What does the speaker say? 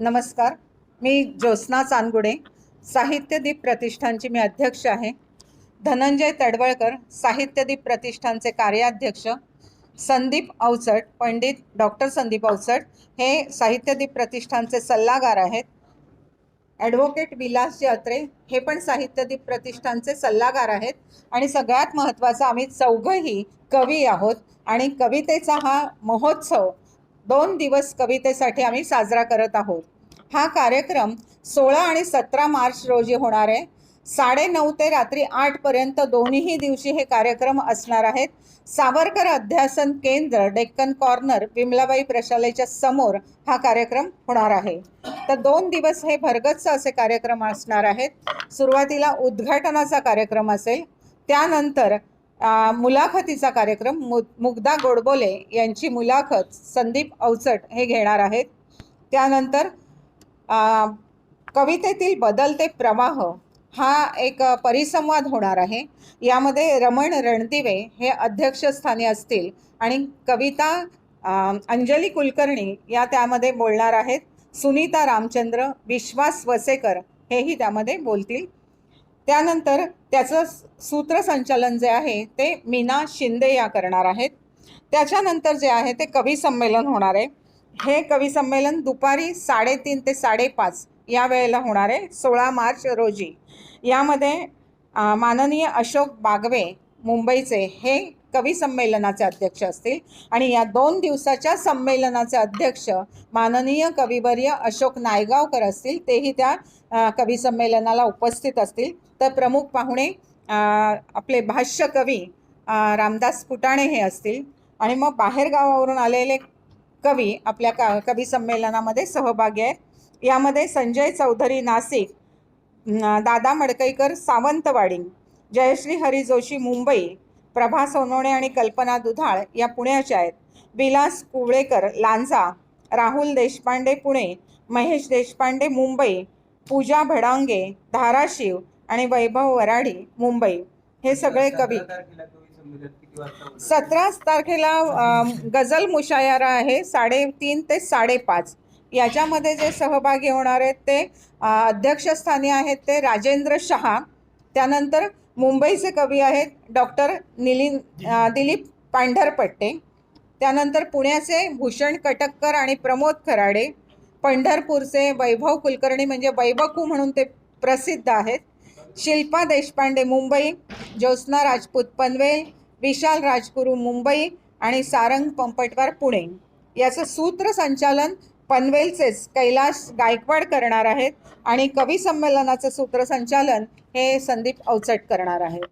नमस्कार. मी ज्योत्स्ना चांदगुडे साहित्यदीप प्रतिष्ठानची मी अध्यक्ष आहे. धनंजय तडवळकर साहित्यदीप प्रतिष्ठानचे कार्याध्यक्ष संदीप अवचट पंडित डॉक्टर संदीप अवचट हे साहित्यदीप प्रतिष्ठानचे सल्लागार आहेत. ॲडव्होकेट विलास जत्रे हे पण साहित्यदीप प्रतिष्ठानचे सल्लागार आहेत. आणि सगळ्यात महत्त्वाचं आम्ही चौघंही कवी आहोत आणि कवितेचा हा महोत्सव दोन दिवस कवितेसाठी आम्ही साजरा करत आहोत. हा कार्यक्रम सोळा आणि सतरा मार्च रोजी होणार आहे. साडेनऊ ते रात्री आठपर्यंत दोन्हीही दिवशी हे कार्यक्रम असणार आहेत. सावरकर अध्यासन केंद्र डेक्कन कॉर्नर विमलाबाई प्रशालेच्या समोर हा कार्यक्रम होणार आहे. तर दोन दिवस हे भरगच्च असे कार्यक्रम असणार आहेत. सुरुवातीला उद्घाटनाचा कार्यक्रम असेल. त्यानंतर मुलाखतीचा कार्यक्रम मु मुग्धा गोडबोले यांची मुलाखत संदीप अवचट हे घेणार आहेत. त्यानंतर कवितेतील बदलते प्रवाह हा एक परिसंवाद होणार आहे. यामध्ये रमण रणदिवे हे अध्यक्षस्थानी असतील आणि कविता अंजली कुलकर्णी या त्यामध्ये बोलणार आहेत. सुनीता रामचंद्र विश्वास वसेकर हेही त्यामध्ये बोलतील. त्यानंतर त्याचं सूत्रसंचालन जे आहे ते मीना शिंदे या करणार आहेत. त्याच्यानंतर जे आहे ते कवी संमेलन होणार आहे. हे कवी संमेलन दुपारी साडेतीन ते साडेपाच या वेळेला होणार आहे सोळा मार्च रोजी. यामध्ये माननीय अशोक बागवे मुंबईचे हे कवी संमेलनाचे अध्यक्ष असतील. आणि या दोन दिवसाच्या संमेलनाचे अध्यक्ष माननीय कविवर्य अशोक नायगावकर असतील तेही त्या कवी संमेलनाला उपस्थित असतील. तर प्रमुख पाहुणे आपले भाष्य कवी रामदास फुटाणे हे असतील. आणि मग बाहेरगावावरून आलेले कवी आपल्या का कवी संमेलनामध्ये सहभागी आहेत. यामध्ये संजय चौधरी नाशिक दादा मडकईकर सावंतवाडी जयश्री हरी जोशी मुंबई प्रभा सोनवणे आणि कल्पना दुधाळ या पुण्याच्या आहेत. विलास कुवळेकर लांजा राहुल देशपांडे पुणे महेश देशपांडे मुंबई पूजा भडांगे धाराशिव आणि वैभव वराडी मुंबई. हे सगळे कवी. सतरा तारखेला गझल मुशायरा आहे साडेतीन ते साडेपाच. याच्यामध्ये जे सहभागी होणार आहेत ते अध्यक्षस्थानी आहेत ते राजेंद्र शहा. त्यानंतर मुंबईचे कवी आहेत डॉक्टर निलिन दिलीप पांढरपट्टे. त्यानंतर पुण्याचे भूषण कटक्कर आणि प्रमोद खराडे. पंढरपूरचे वैभव कुलकर्णी म्हणजे वैभकू म्हणून ते प्रसिद्ध आहेत. शिल्पा देशपांडे मुंबई ज्योत्स्ना राजपूत पनवेल विशाल राजगुरू मुंबई आणि सारंग पंपटवार पुणे. याचं सूत्रसंचालन पनवेलचेच कैलाश गायकवाड करणार आहेत आणि कवी संमेलनाचं सूत्रसंचालन हे संदीप अवचट करणार आहेत.